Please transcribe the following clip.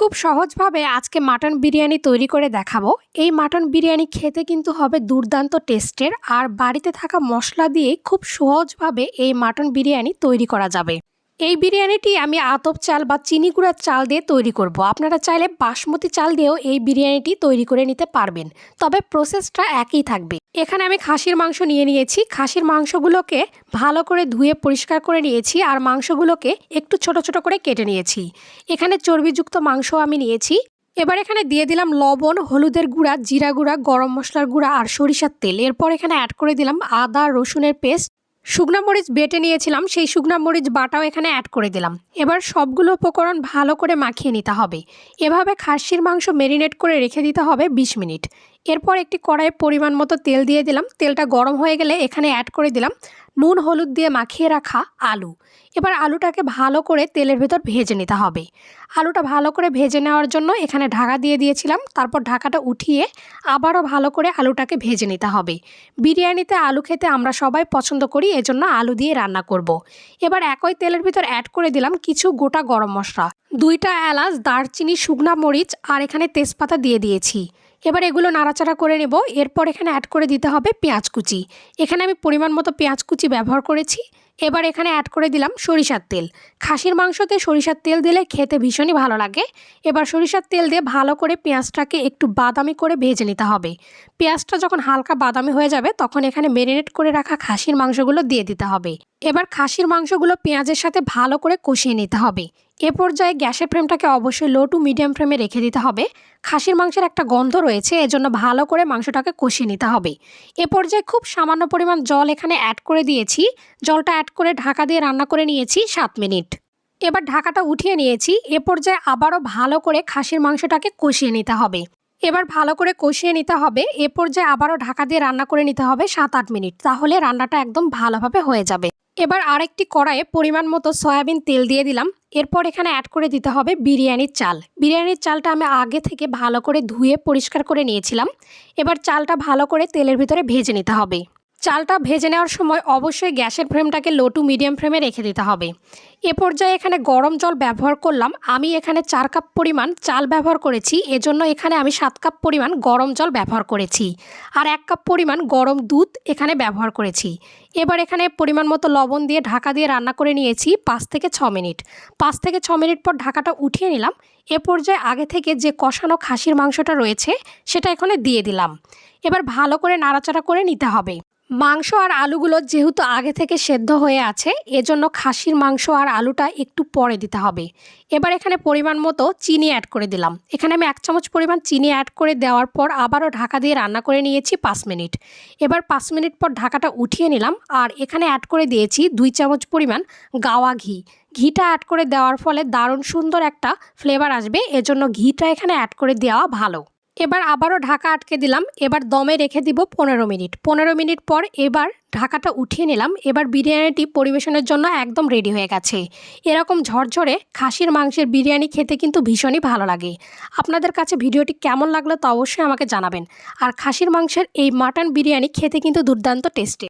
খুব সহজভাবে আজকে মাটন বিরিয়ানি তৈরি করে দেখাবো। এই মাটন বিরিয়ানি খেতে কিন্তু হবে দুর্দান্ত টেস্টের, আর বাড়িতে থাকা মশলা দিয়ে খুব সহজভাবে এই মাটন বিরিয়ানি তৈরি করা যাবে। এই বিরিয়ানিটি আমি আতপ চাল বা চিনি গুঁড়ার চাল দিয়ে তৈরি করব। আপনারা চাইলে বাসমতি চাল দিয়েও এই বিরিয়ানিটি তৈরি করে নিতে পারবেন। তবে প্রসেসটা একই থাকবে। এখানে আমি খাসির মাংস নিয়ে নিয়েছি। খাসির মাংসগুলোকে ভালো করে ধুয়ে পরিষ্কার করে নিয়েছি আর মাংসগুলোকে একটু ছোট ছোট করে কেটে নিয়েছি। এখানে চর্বিযুক্ত মাংস আমি নিয়েছি। এবার এখানে দিয়ে দিলাম লবণ, হলুদের গুঁড়া, জিরা গুঁড়া, গরম মশলার গুঁড়া আর সরিষার তেল। এরপর এখানে অ্যাড করে দিলাম আদা, রসুনের পেস্ট শুকনা মরিচ বেটে নিয়েছিলাম, সেই শুকনা মরিচ বাটাও এখানে অ্যাড করে দিলাম। এবার সবগুলো উপকরণ ভালো করে মাখিয়ে নিতে হবে। এভাবে খাসির মাংস মেরিনেট করে রেখে দিতে হবে ২০ মিনিট। এরপর একটি কড়াইয়ে পরিমাণ মতো তেল দিয়ে দিলাম। তেলটা গরম হয়ে গেলে এখানে অ্যাড করে দিলাম নুন, হলুদ দিয়ে মাখিয়ে রাখা আলু। এবার আলুটাকে ভালো করে তেলের ভেতর ভেজে নিতে হবে। আলুটা ভালো করে ভেজে নেওয়ার জন্য এখানে ঢাকা দিয়ে দিয়েছিলাম। তারপর ঢাকাটা উঠিয়ে আবারও ভালো করে আলুটাকে ভেজে নিতে হবে। বিরিয়ানিতে আলু খেতে আমরা সবাই পছন্দ করি, এজন্য আলু দিয়ে রান্না করব। এবার একই তেলের ভিতর অ্যাড করে দিলাম কিছু গোটা গরম মশলা। দুইটা এলাচ, দারচিনি, শুকনা মরিচ আর এখানে তেজপাতা দিয়ে দিয়েছি। এবার এগুলো নাড়াচাড়া করে নেব। এরপর এখানে অ্যাড করে দিতে হবে পেঁয়াজ কুচি। এখানে আমি পরিমাণ মতো পেঁয়াজ কুচি ব্যবহার করেছি। এবার এখানে অ্যাড করে দিলাম সরিষার তেল। খাসির মাংসতে সরিষার তেল দিলে খেতে ভীষণই ভালো লাগে। এবার সরিষার তেল দিয়ে ভালো করে পেঁয়াজটাকে একটু বাদামি করে ভেজে নিতে হবে। পেঁয়াজটা যখন হালকা বাদামি হয়ে যাবে, তখন এখানে মেরিনেট করে রাখা খাসির মাংসগুলো দিয়ে দিতে হবে। এবার খাসির মাংসগুলো পেঁয়াজের সাথে ভালো করে কষিয়ে নিতে হবে। এ পর্যায়ে গ্যাসের ফ্লেমটাকে অবশ্যই লো টু মিডিয়াম ফ্লেমে রেখে দিতে হবে। খাসির মাংসের একটা গন্ধ রয়েছে, এজন্য ভালো করে মাংসটাকে কষিয়ে নিতে হবে। এ পর্যায়ে খুব সামান্য পরিমাণ জল এখানে অ্যাড করে দিয়েছি। জলটা অ্যাড করে ঢাকা দিয়ে রান্না করে নিয়েছি সাত মিনিট। এবার ঢাকাটা উঠিয়ে নিয়েছি, এ পর্যায়ে আবারও ভালো করে খাসির মাংসটাকে কষিয়ে নিতে হবে। এবার ভালো করে কষিয়ে নিতে হবে, এ পর্যায়ে আবারও ঢাকা দিয়ে রান্না করে নিতে হবে সাত আট মিনিট, তাহলে রান্নাটা একদম ভালোভাবে হয়ে যাবে। এবার আরেকটি কড়াইয়ে পরিমাণ মতো সয়াবিন তেল দিয়ে দিলাম, এরপর এখানে অ্যাড করে দিতে হবে বিরিয়ানির চাল। বিরিয়ানির চালটা আমি আগে থেকে ভালো করে ধুয়ে পরিষ্কার করে নিয়েছিলাম, এবার চালটা ভালো করে তেলের ভিতরে ভেজে নিতে হবে। চালটা ভেজে নেওয়ার সময় অবশ্যই গ্যাসের ফ্লেমটাকে লো টু মিডিয়াম ফ্লেমে রেখে দিতে হবে। এ পর্যায়ে এখানে গরম জল ব্যবহার করলাম। আমি এখানে চার কাপ পরিমাণ চাল ব্যবহার করেছি। এজন্য এখানে আমি সাত কাপ পরিমাণ গরম জল ব্যবহার করেছি। আর এক কাপ পরিমাণ গরম দুধ এখানে ব্যবহার করেছি। এবার এখানে পরিমাণ মতো লবণ দিয়ে ঢাকা দিয়ে রান্না করে নিয়েছি পাঁচ থেকে ছ মিনিট। পাঁচ থেকে ছ মিনিট পর ঢাকাটা উঠিয়ে নিলাম। এ পর্যায়ে আগে থেকে যে কষানো খাসির মাংসটা রয়েছে, সেটা এখানে দিয়ে দিলাম। এবার ভালো করে নাড়াচাড়া করে নিতে হবে। মাংস আর আলুগুলো যেহেতু আগে থেকে সেদ্ধ হয়ে আছে, এজন্য খাসির মাংস আর আলুটা একটু পরে দিতে হবে। এবার এখানে পরিমাণ মতো চিনি অ্যাড করে দিলাম। এখানে আমি এক চামচ পরিমাণ চিনি অ্যাড করে দেওয়ার পর আবারও ঢাকা দিয়ে রান্না করে নিয়েছি পাঁচ মিনিট। এবার পাঁচ মিনিট পর ঢাকাটা উঠিয়ে নিলাম আর এখানে অ্যাড করে দিয়েছি দুই চামচ পরিমাণ গাওয়া ঘি। ঘিটা অ্যাড করে দেওয়ার ফলে দারুণ সুন্দর একটা ফ্লেভার আসবে, এজন্য ঘিটা এখানে অ্যাড করে দেওয়া ভালো। এবার আবারও ঢাকা আটকে দিলাম। এবার দমে রেখে দিব পনেরো মিনিট। পনেরো মিনিট পর এবার ঢাকাটা উঠিয়ে নিলাম। এবার বিরিয়ানিটি পরিবেশনের জন্য একদম রেডি হয়ে গেছে। এরকম ঝরঝরে খাসির মাংসের বিরিয়ানি খেতে কিন্তু ভীষণই ভালো লাগে। আপনাদের কাছে ভিডিওটি কেমন লাগল তো অবশ্যই আমাকে জানাবেন। আর খাসির মাংসের এই মাটন বিরিয়ানি খেতে কিন্তু দুর্দান্ত টেস্টে।